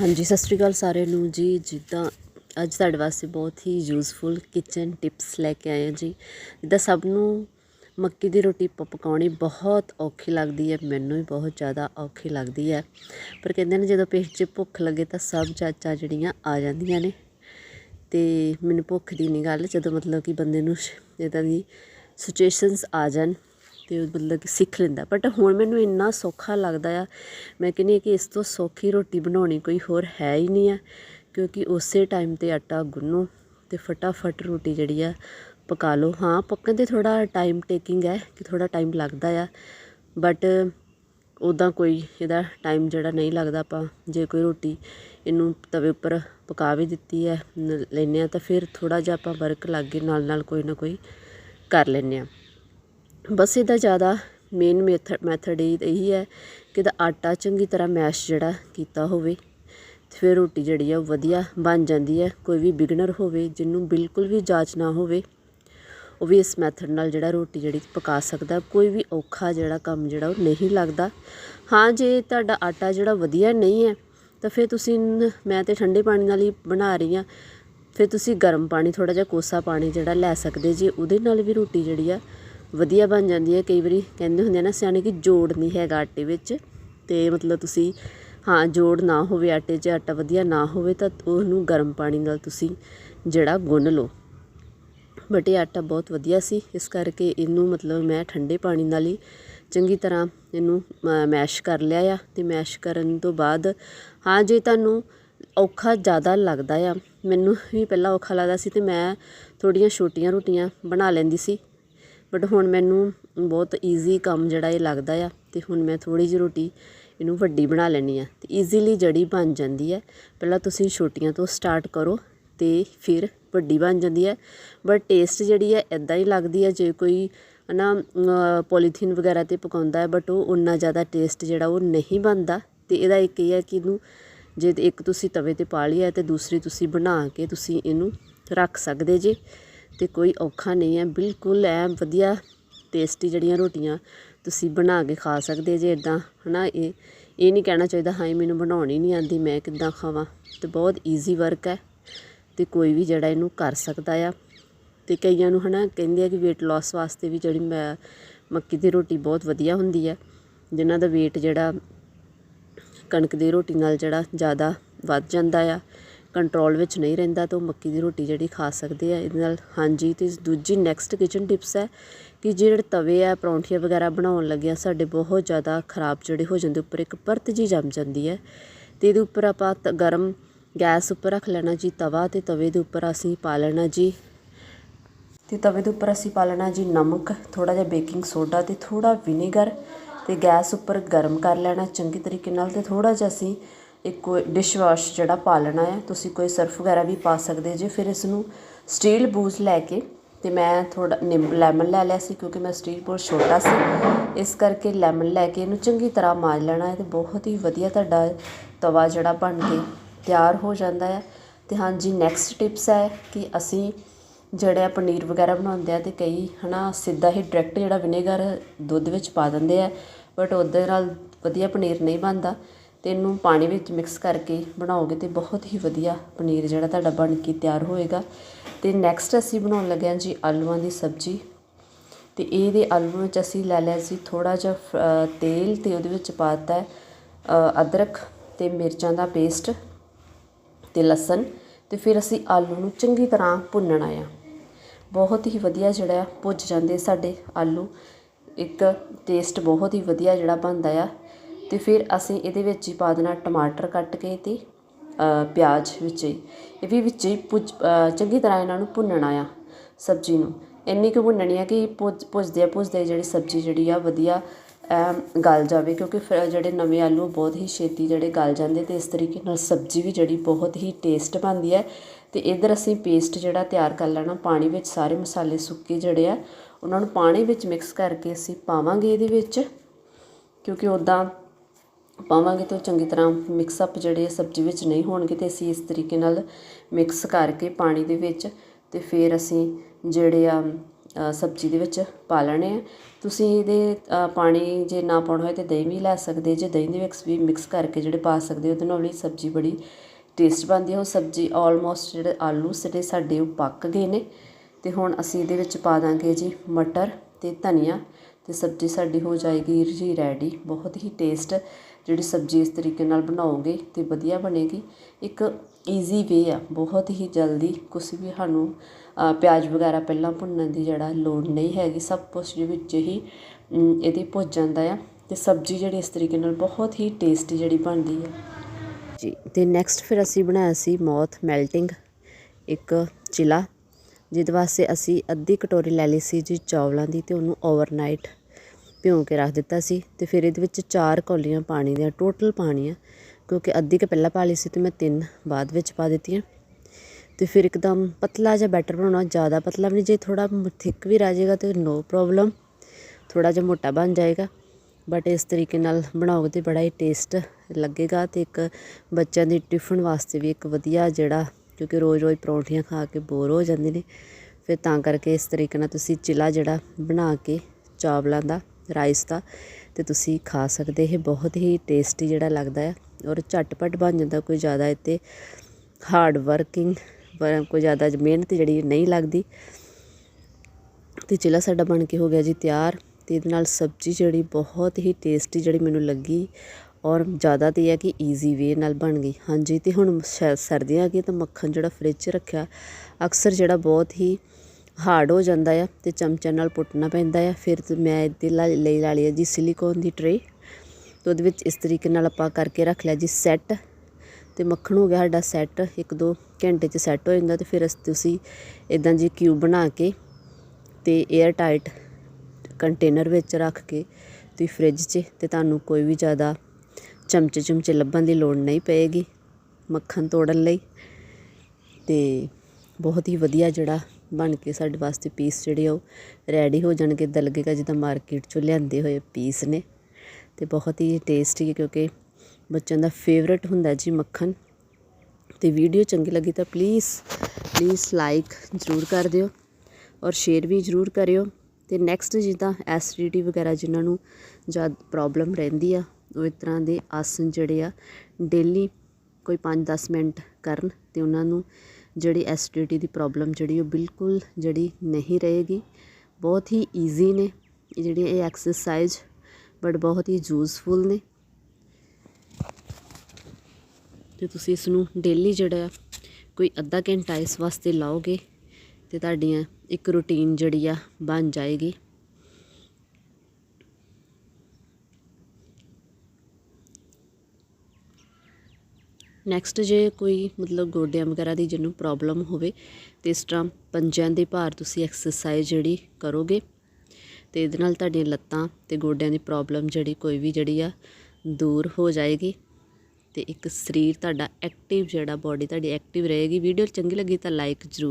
ਹਾਂਜੀ, ਸਤਿ ਸ਼੍ਰੀ ਅਕਾਲ ਸਾਰਿਆਂ ਨੂੰ ਜੀ। ਜਿੱਦਾਂ ਅੱਜ ਤੁਹਾਡੇ ਵਾਸਤੇ ਬਹੁਤ ਹੀ ਯੂਜ਼ਫੁਲ ਕਿਚਨ ਟਿਪਸ ਲੈ ਕੇ ਆਏ ਹਾਂ ਜੀ। ਜਿੱਦਾਂ ਸਭ ਨੂੰ ਮੱਕੀ ਦੀ ਰੋਟੀ ਪ- ਪਕਾਉਣੀ ਬਹੁਤ ਔਖੀ ਲੱਗਦੀ ਹੈ, ਮੈਨੂੰ ਵੀ ਬਹੁਤ ਜ਼ਿਆਦਾ ਔਖੀ ਲੱਗਦੀ ਹੈ। ਪਰ ਕਹਿੰਦੇ ਨੇ ਜਦੋਂ ਪੇਟ 'ਚ ਭੁੱਖ ਲੱਗੇ ਤਾਂ ਸਭ ਚਾਚਾ ਜਿਹੜੀਆਂ ਆ ਜਾਂਦੀਆਂ ਨੇ। ਤੇ ਮੈਨੂੰ ਭੁੱਖ ਦੀ ਨਹੀਂ ਗੱਲ, ਜਦੋਂ ਮਤਲਬ ਕਿ ਬੰਦੇ ਨੂੰ ਇਦਾਂ ਦੀ ਸਿਚੁਏਸ਼ਨਸ ਆ ਜਾਣ। ਤੇ ਮਤਲਬ ਕਿ ਸਿੱਖ ਲੈਂਦਾ। ਬਟ ਹੁਣ ਮੈਨੂੰ ਇੰਨਾ ਸੌਖਾ ਲੱਗਦਾ ਆ। ਮੈਂ ਕਹਿੰਦੀ ਹਾਂ ਕਿ ਇਸ ਤੋਂ ਸੌਖੀ ਰੋਟੀ ਬਣਾਉਣੀ ਕੋਈ ਹੋਰ ਹੈ ਹੀ ਨਹੀਂ ਆ। ਕਿਉਂਕਿ ਉਸੇ ਟਾਈਮ ਤੇ ਆਟਾ ਗੁੰਨੋ ਤੇ ਫਟਾਫਟ ਰੋਟੀ ਜਿਹੜੀ ਆ ਪਕਾ ਲਓ। ਹਾਂ, ਪੱਕਣ ਤੇ ਥੋੜਾ ਟਾਈਮ ਟੇਕਿੰਗ ਹੈ ਕਿ ਥੋੜਾ ਟਾਈਮ ਲੱਗਦਾ ਆ। ਬਟ ਉਦਾਂ ਕੋਈ ਇਹਦਾ ਟਾਈਮ ਜਿਹੜਾ ਨਹੀਂ ਲੱਗਦਾ ਆਪਾਂ। ਜੇ ਕੋਈ ਰੋਟੀ ਇਹਨੂੰ ਤਵੇ ਉੱਪਰ ਪਕਾ ਵੀ ਦਿੱਤੀ ਹੈ ਨ- ਲੈਂਦੇ ਹਾਂ ਤਾਂ ਫਿਰ ਥੋੜਾ ਜਿਹਾ ਆਪਾਂ ਵਰਕ ਲਾਗੇ ਨਾਲ ਨਾਲ ਕੋਈ ਨਾ ਕੋਈ ਕਰ ਲੈਂਦੇ ਹਾਂ। ਬਸ ਇਹਦਾ ਜ਼ਿਆਦਾ ਮੇਨ ਮੈਥਡ ਮੈਥਡ ਇਹ, ਇਹੀ ਹੈ ਕਿ ਇਹਦਾ ਆਟਾ ਚੰਗੀ ਤਰ੍ਹਾਂ ਮੈਸ਼ ਜਿਹੜਾ ਕੀਤਾ ਹੋਵੇ ਫਿਰ ਰੋਟੀ ਜਿਹੜੀ ਆ ਉਹ ਵਧੀਆ ਬਣ ਜਾਂਦੀ ਹੈ। ਕੋਈ ਵੀ ਬਿਗਨਰ ਹੋਵੇ, ਜਿਹਨੂੰ ਬਿਲਕੁਲ ਵੀ ਜਾਚ ਨਾ ਹੋਵੇ, ਉਹ ਵੀ ਇਸ ਮੈਥਡ ਨਾਲ ਜਿਹੜਾ ਰੋਟੀ ਜਿਹੜੀ ਪਕਾ ਸਕਦਾ। ਕੋਈ ਵੀ ਔਖਾ ਜਿਹੜਾ ਕੰਮ ਜਿਹੜਾ ਉਹ ਨਹੀਂ ਲੱਗਦਾ। ਹਾਂ, ਜੇ ਤੁਹਾਡਾ ਆਟਾ ਜਿਹੜਾ ਵਧੀਆ ਨਹੀਂ ਹੈ, ਤਾਂ ਫਿਰ ਤੁਸੀਂ ਮੈਂ ਤੇ ਠੰਡੇ ਪਾਣੀ ਨਾਲ ਹੀ ਬਣਾ ਰਹੀ ਹਾਂ, ਫਿਰ ਤੁਸੀਂ ਗਰਮ ਪਾਣੀ ਥੋੜਾ ਜਿਹਾ ਕੋਸਾ ਪਾਣੀ ਜਿਹੜਾ ਲੈ ਸਕਦੇ ਜੀ, ਉਹਦੇ ਨਾਲ ਵੀ ਰੋਟੀ ਜਿਹੜੀ ਆ ਵਧੀਆ ਬਣ ਜਾਂਦੀ ਹੈ। ਕਈ ਵਾਰੀ ਕਹਿੰਦੇ ਹੁੰਦੇ ਆ ਨਾ, ਸਿਆਣੇ ਕਿ ਜੋੜ ਨਹੀਂ ਹੈਗਾ ਆਟੇ ਵਿੱਚ। ਅਤੇ ਮਤਲਬ ਤੁਸੀਂ, ਹਾਂ, ਜੋੜ ਨਾ ਹੋਵੇ ਆਟੇ 'ਚ, ਆਟਾ ਵਧੀਆ ਨਾ ਹੋਵੇ ਤਾਂ ਉਹਨੂੰ ਗਰਮ ਪਾਣੀ ਨਾਲ ਤੁਸੀਂ ਜਿਹੜਾ ਗੁੰਨ ਲਓ। ਬਟ ਇਹ ਆਟਾ ਬਹੁਤ ਵਧੀਆ ਸੀ। ਇਸ ਕਰਕੇ ਇਹਨੂੰ ਮਤਲਬ ਮੈਂ ਠੰਡੇ ਪਾਣੀ ਨਾਲ ਹੀ ਚੰਗੀ ਤਰ੍ਹਾਂ ਇਹਨੂੰ ਮੈਸ਼ ਕਰ ਲਿਆ ਆ। ਅਤੇ ਮੈਸ਼ ਕਰਨ ਤੋਂ ਬਾਅਦ, ਹਾਂ, ਜੇ ਤੁਹਾਨੂੰ ਔਖਾ ਜ਼ਿਆਦਾ ਲੱਗਦਾ ਆ, ਮੈਨੂੰ ਵੀ ਪਹਿਲਾਂ ਔਖਾ ਲੱਗਦਾ ਸੀ ਅਤੇ ਮੈਂ ਥੋੜ੍ਹੀਆਂ ਛੋਟੀਆਂ ਰੋਟੀਆਂ ਬਣਾ ਲੈਂਦੀ ਸੀ। ਬਟ ਹੁਣ ਮੈਨੂੰ ਬਹੁਤ ਈਜ਼ੀ ਕੰਮ ਜਿਹੜਾ ਇਹ ਲੱਗਦਾ ਆ ਅਤੇ ਹੁਣ ਮੈਂ ਥੋੜ੍ਹੀ ਜਿਹੀ ਰੋਟੀ ਇਹਨੂੰ ਵੱਡੀ ਬਣਾ ਲੈਂਦੀ ਹਾਂ। ਅਤੇ ਈਜ਼ੀਲੀ ਜਿਹੜੀ ਬਣ ਜਾਂਦੀ ਹੈ। ਪਹਿਲਾਂ ਤੁਸੀਂ ਛੋਟੀਆਂ ਤੋਂ ਸਟਾਰਟ ਕਰੋ ਅਤੇ ਫਿਰ ਵੱਡੀ ਬਣ ਜਾਂਦੀ ਹੈ। ਬਟ ਟੇਸਟ ਜਿਹੜੀ ਹੈ ਇਦਾਂ ਹੀ ਲੱਗਦੀ ਹੈ, ਜੇ ਕੋਈ ਨਾ ਪੋਲੀਥੀਨ ਵਗੈਰਾ ਤੇ ਪਕਾਉਂਦਾ ਹੈ ਬਟ ਉਹ ਉਨਾ ਜ਼ਿਆਦਾ ਟੇਸਟ ਜਿਹੜਾ ਉਹ ਨਹੀਂ ਬਣਦਾ। ਤੇ ਇਹਦਾ ਇੱਕ ਇਹ ਹੈ ਕਿ ਇਹਨੂੰ ਜੇ ਇੱਕ ਤੁਸੀਂ ਤਵੇ ਤੇ ਪਾ ਲਈ ਹੈ ਤੇ ਦੂਸਰੀ ਤੁਸੀਂ ਬਣਾ ਕੇ ਤੁਸੀਂ ਇਹਨੂੰ ਰੱਖ ਸਕਦੇ ਜੇ। ਤੇ ਕੋਈ ਔਖਾ ਨਹੀਂ ਹੈ। ਬਿਲਕੁਲ ਐ ਵਧੀਆ ਟੇਸਟੀ ਜਿਹੜੀਆਂ ਰੋਟੀਆਂ ਤੁਸੀਂ ਬਣਾ ਕੇ ਖਾ ਸਕਦੇ ਜੇ ਇਦਾਂ ਹਨਾ? ਇਹ ਇਹ ਨਹੀਂ ਕਹਿਣਾ ਚਾਹੀਦਾ, ਹਾਂ ਮੈਨੂੰ ਬਣਾਉਣੀ ਨਹੀਂ ਆਂਦੀ ਮੈਂ ਕਿੱਦਾਂ ਖਾਵਾਂ? ਤੇ ਬਹੁਤ ਈਜ਼ੀ ਵਰਕ ਹੈ ਤੇ ਕੋਈ ਵੀ ਜਿਹੜਾ ਇਹਨੂੰ ਕਰ ਸਕਦਾ ਆ। ਤੇ ਕਈਆਂ ਨੂੰ, ਹਨਾ, ਕਹਿੰਦੇ ਆ ਕਿ weight loss ਵਾਸਤੇ ਵੀ ਜਿਹੜੀ ਮੈਂ ਮੱਕੀ ਦੀ ਰੋਟੀ ਬਹੁਤ ਵਧੀਆ ਹੁੰਦੀ ਹੈ, ਜਿਨ੍ਹਾਂ ਦਾ weight ਜਿਹੜਾ ਕਣਕ ਦੀ ਰੋਟੀ ਨਾਲ ਜਿਹੜਾ ਜ਼ਿਆਦਾ ਵੱਧ ਜਾਂਦਾ ਆ। ਕੰਟਰੋਲ ਵਿੱਚ ਨਹੀਂ ਰਹਿੰਦਾ ਤਾਂ ਉਹ ਮੱਕੀ ਦੀ ਰੋਟੀ ਜਿਹੜੀ ਖਾ ਸਕਦੇ ਆ। ਇਹਦੇ ਨਾਲ ਹਾਂਜੀ, ਤੇ ਦੂਜੀ ਨੈਕਸਟ ਕਿਚਨ ਟਿਪਸ ਹੈ ਕਿ ਜਿਹੜੇ ਤਵੇ ਆ, ਪਰੌਂਠੀਆਂ ਵਗੈਰਾ ਬਣਾਉਣ ਲੱਗਿਆ ਸਾਡੇ ਬਹੁਤ ਜ਼ਿਆਦਾ ਖਰਾਬ ਜਿਹੜੇ ਹੋ ਜਾਂਦੇ ਉੱਪਰ ਇੱਕ ਪਰਤ ਜੀ ਜੰਮ ਜਾਂਦੀ ਹੈ। ਤੇ ਇਹਦੇ ਉੱਪਰ ਆਪਾਂ ਤ- ਗਰਮ ਗੈਸ ਉੱਪਰ ਰੱਖ ਲੈਣਾ ਜੀ ਤਵਾ ਤੇ ਤਵੇ ਦੇ ਉੱਪਰ ਅਸੀਂ ਪਾ ਲੈਣਾ ਜੀ। ਤੇ ਤਵੇ ਦੇ ਉੱਪਰ ਅਸੀਂ ਪਾ ਲੈਣਾ ਜੀ ਨਮਕ ਥੋੜਾ ਜਿਹਾ ਬੇਕਿੰਗ ਸੋਡਾ ਤੇ ਥੋੜਾ ਵਿਨੇਗਰ ਤੇ ਗੈਸ ਉੱਪਰ ਗਰਮ ਕਰ ਲੈਣਾ ਚੰਗੀ ਤਰੀਕੇ ਨਾਲ ਤੇ ਥੋੜਾ ਜਿਹਾ ਅਸੀਂ ਇੱਕ ਕੋਈ ਡਿਸ਼ ਵਾਸ਼ ਜਿਹੜਾ ਪਾ ਲੈਣਾ ਹੈ, ਤੁਸੀਂ ਕੋਈ ਸਰਫ ਵਗੈਰਾ ਵੀ ਪਾ ਸਕਦੇ ਜੇ। ਫਿਰ ਇਸ ਨੂੰ ਸਟੀਲ ਬੂਸ ਲੈ ਕੇ ਤੇ ਮੈਂ ਥੋੜਾ ਨਿੰਬ ਲੈਮਨ ਲੈ ਲਿਆ ਸੀ ਕਿਉਂਕਿ ਮੈਂ ਸਟੀਲ ਬੂਸ ਛੋਟਾ ਸੀ। ਇਸ ਕਰਕੇ ਲੈਮਨ ਲੈ ਕੇ ਇਹਨੂੰ ਚੰਗੀ ਤਰ੍ਹਾਂ ਮਾਜ ਲੈਣਾ ਹੈ ਤੇ ਬਹੁਤ ਹੀ ਵਧੀਆ ਤੁਹਾਡਾ ਤਵਾ ਜਿਹੜਾ ਬਣ ਕੇ ਤਿਆਰ ਹੋ ਜਾਂਦਾ ਹੈ। ਤੇ ਹਾਂਜੀ ਨੈਕਸਟ ਟਿਪਸ ਹੈ ਕਿ ਅਸੀਂ ਜਿਹੜੇ ਆ ਪਨੀਰ ਵਗੈਰਾ ਬਣਾਉਂਦੇ ਆ ਤੇ ਕਈ ਹਨਾ ਸਿੱਧਾ ਹੀ ਡਾਇਰੈਕਟ ਜਿਹੜਾ ਵਿਨੇਗਰ ਦੁੱਧ ਵਿੱਚ ਪਾ ਦਿੰਦੇ ਆ ਬਟ ਉਹਦੇ ਨਾਲ ਵਧੀਆ ਪਨੀਰ ਨਹੀਂ ਬਣਦਾ। ਤੇ ਇਹਨੂੰ ਪਾਣੀ ਵਿੱਚ ਮਿਕਸ ਕਰਕੇ ਬਣਾਓਗੇ ਤੇ ਬਹੁਤ ਹੀ ਵਧੀਆ ਪਨੀਰ ਜਿਹੜਾ ਤੁਹਾਡਾ ਬਣ ਕੇ ਤਿਆਰ ਹੋਏਗਾ। ਅਤੇ ਨੈਕਸਟ ਅਸੀਂ ਬਣਾਉਣ ਲੱਗੇ ਹਾਂ ਜੀ ਆਲੂਆਂ ਦੀ ਸਬਜ਼ੀ। ਅਤੇ ਇਹਦੇ ਆਲੂਆਂ ਵਿੱਚ ਅਸੀਂ ਲੈ ਲਿਆ ਸੀ ਥੋੜਾ ਜਿਹਾ ਫ- ਤੇਲ ਅਤੇ ਉਹਦੇ ਵਿੱਚ ਪਾ ਦਿੱਤਾ ਅਦਰਕ ਅਤੇ ਮਿਰਚਾਂ ਦਾ ਪੇਸਟ ਅਤੇ ਲਸਣ ਅਤੇ ਫਿਰ ਅਸੀਂ ਆਲੂ ਨੂੰ ਚੰਗੀ ਤਰ੍ਹਾਂ ਭੁੰਨਣਾ ਆ। ਬਹੁਤ ਹੀ ਵਧੀਆ ਜਿਹੜਾ ਭੁੱਜ ਜਾਂਦੇ ਸਾਡੇ ਆਲੂ। ਇੱਕ ਟੇਸਟ ਬਹੁਤ ਹੀ ਵਧੀਆ ਜਿਹੜਾ ਬਣਦਾ ਆ। ਅਤੇ ਫਿਰ ਅਸੀਂ ਇਹਦੇ ਵਿੱਚ ਹੀ ਪਾ ਦੇਣਾ ਟਮਾਟਰ ਕੱਟ ਕੇ ਅਤੇ ਪਿਆਜ਼ ਵਿੱਚ ਹੀ। ਇਹ ਵੀ ਵਿੱਚ ਹੀ ਭੁੱਜ ਚੰਗੀ ਤਰ੍ਹਾਂ ਇਹਨਾਂ ਨੂੰ ਭੁੰਨਣਾ ਆ ਸਬਜ਼ੀ ਨੂੰ। ਇੰਨੀ ਕੁ ਭੁੰਨਣੀ ਆ ਕਿ ਭੁੱਜ ਭੁੱਜਦੇ ਭੁੱਜਦੇ ਜਿਹੜੀ ਸਬਜ਼ੀ ਜਿਹੜੀ ਆ ਵਧੀਆ ਗਲ ਜਾਵੇ ਕਿਉਂਕਿ ਫਿਰ ਜਿਹੜੇ ਨਵੇਂ ਆਲੂ ਬਹੁਤ ਹੀ ਛੇਤੀ ਜਿਹੜੇ ਗਲ ਜਾਂਦੇ ਤੇ ਇਸ ਤਰੀਕੇ ਨਾਲ ਸਬਜ਼ੀ ਵੀ ਜਿਹੜੀ ਬਹੁਤ ਹੀ ਟੇਸਟ ਬਣਦੀ ਹੈ ਤੇ ਇਧਰ ਅਸੀਂ ਪੇਸਟ ਜਿਹੜਾ ਤਿਆਰ ਕਰ ਲੈਣਾ, ਪਾਣੀ ਵਿੱਚ ਸਾਰੇ ਮਸਾਲੇ ਸੁੱਕੇ ਜਿਹੜੇ ਆ, ਉਹਨਾਂ ਨੂੰ ਪਾਣੀ ਵਿੱਚ ਮਿਕਸ ਕਰਕੇ ਅਸੀਂ ਪਾਵਾਂਗੇ ਇਹਦੇ ਵਿੱਚ। ਕਿਉਂਕਿ ਉੱਦਾਂ ਪਾਵਾਂਗੇ ਤਾਂ ਉਹ ਚੰਗੀ ਤਰ੍ਹਾਂ ਮਿਕਸ ਅਪ ਜਿਹੜੇ ਆ ਸਬਜ਼ੀ ਵਿੱਚ ਨਹੀਂ ਹੋਣਗੇ ਤੇ ਅਸੀਂ ਇਸ ਤਰੀਕੇ ਨਾਲ ਮਿਕਸ ਕਰਕੇ ਪਾਣੀ ਦੇ ਵਿੱਚ ਤੇ ਫਿਰ ਅਸੀਂ ਜਿਹੜੇ ਆ ਸਬਜ਼ੀ ਦੇ ਵਿੱਚ ਪਾ ਲੈਣੇ ਆ। ਤੁਸੀਂ ਇਹਦੇ ਪਾਣੀ ਜੇ ਨਾ ਪਾਉਣਾ ਹੋਏ ਤਾਂ ਦਹੀਂ ਵੀ ਲੈ ਸਕਦੇ ਜੇ ਦਹੀਂ ਦੇ ਵਿੱਚ ਵੀ ਮਿਕਸ ਕਰਕੇ ਜਿਹੜੇ ਪਾ ਸਕਦੇ ਉਹਦੇ ਨਾਲ ਵੀ ਸਬਜ਼ੀ ਬੜੀ ਟੇਸਟ ਬਣਦੀ ਹੈ ਉਹ ਸਬਜ਼ੀ ਆਲਮੋਸਟ ਜਿਹੜੇ ਆਲੂ ਜਿਹੜੇ ਸਾਡੇ ਉਹ ਪੱਕ ਗਏ ਨੇ। ਤੇ ਹੁਣ ਅਸੀਂ ਇਹਦੇ ਵਿੱਚ ਪਾ ਦਾਂਗੇ ਜੀ ਮਟਰ ਤੇ ਧਨੀਆ। ਅਤੇ ਸਬਜ਼ੀ ਸਾਡੀ ਹੋ ਜਾਏਗੀ ਜੀ ਰੈਡੀ ਬਹੁਤ ਹੀ ਟੇਸਟ ਜਿਹੜੀ ਸਬਜ਼ੀ ਇਸ ਤਰੀਕੇ ਨਾਲ ਬਣਾਓਗੇ ਅਤੇ ਵਧੀਆ ਬਣੇਗੀ। ਇੱਕ ਈਜ਼ੀ ਵੇ ਆ ਬਹੁਤ ਹੀ ਜਲਦੀ ਕੁਛ ਵੀ ਸਾਨੂੰ ਪਿਆਜ਼ ਵਗੈਰਾ ਪਹਿਲਾਂ ਭੁੰਨਣ ਦੀ ਜਿਹੜਾ ਲੋੜ ਨਹੀਂ ਹੈਗੀ ਸਭ ਕੁਛ ਦੇ ਵਿੱਚ ਹੀ ਅਮ, ਇਹਦੇ ਭੁੱਜ ਜਾਂਦਾ ਆ ਅਤੇ ਸਬਜ਼ੀ ਜਿਹੜੀ ਇਸ ਤਰੀਕੇ ਨਾਲ ਬਹੁਤ ਹੀ ਟੇਸਟੀ ਜਿਹੜੀ ਬਣਦੀ ਹੈ ਜੀ ਤੇ ਨੈਕਸਟ ਫਿਰ ਅਸੀਂ ਬਣਾਇਆ ਸੀ ਮੌਥ ਮੈਲਟਿੰਗ ਇੱਕ ਚਿਲਾ ਜਿਹਦੇ ਵਾਸਤੇ ਅਸੀਂ ਅੱਧੀ ਕਟੋਰੀ ਲੈ ਲਈ ਸੀ ਜੀ ਚੌਲਾਂ ਦੀ ਤੇ ਉਹਨੂੰ ਓਵਰਨਾਈਟ ਭਿਉਂ ਕੇ ਰੱਖ ਦਿੱਤਾ ਸੀ ਤੇ ਫਿਰ ਇਹਦੇ ਵਿੱਚ ਚਾਰ ਕੌਲੀਆਂ ਪਾਣੀ ਦੀਆਂ ਟੋਟਲ ਪਾਣੀ ਆ, ਕਿਉਂਕਿ ਅੱਧੀ ਕੁ ਪਹਿਲਾਂ ਪਾ ਲਈ ਸੀ ਤੇ ਮੈਂ ਤਿੰਨ ਬਾਅਦ ਵਿੱਚ ਪਾ ਦਿੱਤੀਆਂ। ਤੇ ਫਿਰ ਇੱਕਦਮ ਪਤਲਾ ਜਿਹਾ ਬੈਟਰ ਬਣਾਉਣਾ, ਜ਼ਿਆਦਾ ਪਤਲਾ ਵੀ ਨਹੀਂ, ਜੇ ਥੋੜਾ ਥਿੱਕ ਵੀ ਰਹਿ ਜਾਏਗਾ ਤੇ ਨੋ ਪ੍ਰੋਬਲਮ ਥੋੜਾ ਜਿਹਾ ਮੋਟਾ ਬਣ ਜਾਏਗਾ। ਬਟ ਇਸ ਤਰੀਕੇ ਨਾਲ ਬਣਾਓਗੇ ਤੇ ਬੜਾ ਹੀ ਟੇਸਟ ਲੱਗੇਗਾ ਤੇ ਇੱਕ ਬੱਚਿਆਂ ਦੀ ਟਿਫਨ ਵਾਸਤੇ ਵੀ ਇੱਕ ਵਧੀਆ ਜਿਹੜਾ, ਕਿਉਂਕਿ ਰੋਜ਼-ਰੋਜ਼ ਪਰੌਂਠੀਆਂ ਖਾ ਕੇ ਬੋਰ ਹੋ ਜਾਂਦੇ ਨੇ। ਫਿਰ ਤਾਂ ਕਰਕੇ ਇਸ ਤਰੀਕੇ ਨਾਲ ਤੁਸੀਂ ਚਿਲਾ ਜਿਹੜਾ ਬਣਾ ਕੇ ਚਾਵਲਾਂ ਦਾ ਰਾਈਸ ਦਾ ਤੇ ਤੁਸੀਂ ਖਾ ਸਕਦੇ, ਇਹ ਬਹੁਤ ਹੀ ਟੇਸਟੀ ਜਿਹੜਾ ਲੱਗਦਾ ਹੈ ਔਰ ਝਟਪਟ ਬਣ ਜਾਂਦਾ, ਕੋਈ ਜ਼ਿਆਦਾ ਇੱਥੇ ਹਾਰਡ ਵਰਕਿੰਗ ਕੋਈ ਜ਼ਿਆਦਾ ਮਿਹਨਤ ਜਿਹੜੀ ਨਹੀਂ ਲੱਗਦੀ। ਤੇ ਚਿਲਾ ਸਾਡਾ ਬਣ ਕੇ ਹੋ ਗਿਆ ਜੀ ਤਿਆਰ ਤੇ ਇਹਦੇ ਨਾਲ ਸਬਜ਼ੀ ਜਿਹੜੀ ਬਹੁਤ ਹੀ ਟੇਸਟੀ ਜਿਹੜੀ ਮੈਨੂੰ ਲੱਗੀ ਔਰ ਜ਼ਿਆਦਾ ਤੇ ਇਹ ਹੈ ਕਿ ਈਜ਼ੀ ਵੇ ਨਾਲ ਬਣ ਗਈ। ਹਾਂਜੀ, ਤੇ ਹੁਣ ਸ਼- ਸਰਦੀਆਂ ਆ ਗਈਆਂ ਤਾਂ ਮੱਖਣ ਜਿਹੜਾ ਫ੍ਰਿਜ 'ਚ ਰੱਖਿਆ, ਅਕਸਰ ਜਿਹੜਾ ਬਹੁਤ ਹੀ ਹਾਰਡ ਹੋ ਜਾਂਦਾ ਆ ਅਤੇ ਚਮਚੇ ਨਾਲ ਪੁੱਟਣਾ ਪੈਂਦਾ ਆ। ਫਿਰ ਮੈਂ ਇਹਦੇ ਲਾ- ਲਈ ਲਾ ਲਿਆ ਜੀ ਸਿਲੀਕੋਨ ਦੀ ਟਰੇ ਅਤੇ ਉਹਦੇ ਵਿੱਚ ਇਸ ਤਰੀਕੇ ਨਾਲ ਆਪਾਂ ਕਰਕੇ ਰੱਖ ਲਿਆ ਜੀ ਸੈੱਟ ਅਤੇ ਮੱਖਣ ਹੋ ਗਿਆ ਸਾਡਾ ਸੈੱਟ ਇੱਕ ਦੋ ਘੰਟੇ 'ਚ ਸੈੱਟ ਹੋ ਜਾਂਦਾ ਅਤੇ ਫਿਰ ਅਸ, ਤੁਸੀਂ ਇਦਾਂ ਜੀ ਕਿਊਬ ਬਣਾ ਕੇ ਅਤੇ 에ਅਰ ਟਾਈਟ ਕੰਟੇਨਰ ਵਿੱਚ ਰੱਖ ਕੇ ਤੁਸੀਂ ਫ੍ਰਿਜ 'ਚ ਤੇ ਤੁਹਾਨੂੰ ਕੋਈ ਵੀ ਜ਼ਿਆਦਾ ਚਮਚੇ ਚਮਚੇ ਲੱਭਣ ਦੀ ਲੋੜ ਨਹੀਂ ਪਏਗੀ ਮੱਖਣ ਤੋੜਨ ਲਈ। ਤੇ ਬਹੁਤ ਹੀ ਵਧੀਆ ਜਿਹੜਾ ਬਣ ਕੇ ਸਾਡੇ ਵਾਸਤੇ ਪੀਸ ਜਿਹੜੇ ਆ ਉਹ ਰੈਡੀ ਹੋ ਜਾਣਗੇ। ਇੱਦਾਂ ਲੱਗੇਗਾ ਜਿੱਦਾਂ ਮਾਰਕੀਟ 'ਚੋਂ ਲਿਆਂਦੇ ਹੋਏ ਪੀਸ ਨੇ ਤੇ ਬਹੁਤ ਹੀ ਟੇਸਟੀ ਹੈ ਕਿਉਂਕਿ ਬੱਚਿਆਂ ਦਾ ਫੇਵਰਟ ਹੁੰਦਾ ਜੀ ਮੱਖਣ। ਤੇ ਵੀਡੀਓ ਚੰਗੀ ਲੱਗੀ ਤਾਂ ਪਲੀਜ਼ ਪਲੀਜ਼ ਲਾਈਕ ਜ਼ਰੂਰ ਕਰ ਦਿਓ ਔਰ ਸ਼ੇਅਰ ਵੀ ਜ਼ਰੂਰ ਕਰਿਓ। ਤੇ ਨੈਕਸਟ ਜਿੱਦਾਂ ਐਸਿਡਿਟੀ ਵਗੈਰਾ ਜਿਨ੍ਹਾਂ ਨੂੰ ਜਦ ਪ੍ਰੋਬਲਮ ਰਹਿੰਦੀ ਆ, ਉਹ ਇਸ ਤਰ੍ਹਾਂ ਦੇ ਆਸਨ ਜਿਹੜੇ ਆ ਡੇਲੀ ਕੋਈ 5-10 ਮਿੰਟ ਕਰਨ ਤੇ ਉਹਨਾਂ ਨੂੰ ਜਿਹੜੀ ਐਸੀਡਿਟੀ ਦੀ ਪ੍ਰੋਬਲਮ ਜਿਹੜੀ ਉਹ ਬਿਲਕੁਲ ਜਿਹੜੀ ਨਹੀਂ ਰਹੇਗੀ। ਬਹੁਤ ਹੀ ਈਜ਼ੀ ਨੇ ਇਹ ਜਿਹੜੀਆਂ ਇਹ ਐਕਸਰਸਾਈਜ਼ ਬਟ ਬਹੁਤ ਹੀ ਯੂਜ਼ਫੁਲ ਨੇ। ਤੇ ਤੁਸੀਂ ਇਸ ਨੂੰ ਡੇਲੀ ਜਿਹੜਾ ਆ, ਕੋਈ ਅੱਧਾ ਘੰਟਾ ਇਸ ਵਾਸਤੇ ਲਾਓਗੇ ਤੇ ਤੁਹਾਡੀਆਂ ਇੱਕ ਰੁਟੀਨ ਜਿਹੜੀ ਆ ਬਣ ਜਾਏਗੀ। ਨੈਕਸਟ ਜੇ ਕੋਈ ਮਤਲਬ ਗੋਡਿਆਂ ਵਗੈਰਾ ਦੀ ਜਿਹਨੂੰ ਪ੍ਰੋਬਲਮ ਹੋਵੇ, ਤੇ ਇਸ ਤਰ੍ਹਾਂ ਪੰਜਿਆਂ ਦੇ ਭਾਰ ਤੁਸੀਂ ਐਕਸਰਸਾਈਜ਼ ਜਿਹੜੀ ਕਰੋਗੇ, ਤੇ ਇਹਦੇ ਨਾਲ ਤੁਹਾਡੀਆਂ ਲੱਤਾਂ ਤੇ ਗੋਡਿਆਂ ਦੀ ਪ੍ਰੋਬਲਮ ਜਿਹੜੀ ਕੋਈ ਵੀ ਜਿਹੜੀ ਆ ਦੂਰ ਹੋ ਜਾਏਗੀ, ਤੇ ਇੱਕ ਸਰੀਰ ਤੁਹਾਡਾ ਐਕਟਿਵ ਜਿਹੜਾ ਬਾਡੀ ਤੁਹਾਡੀ ਐਕਟਿਵ ਰਹੇਗੀ। ਵੀਡੀਓ ਚੰਗੀ ਲੱਗੀ ਤਾਂ ਲਾਈਕ ਜ਼ਰੂਰ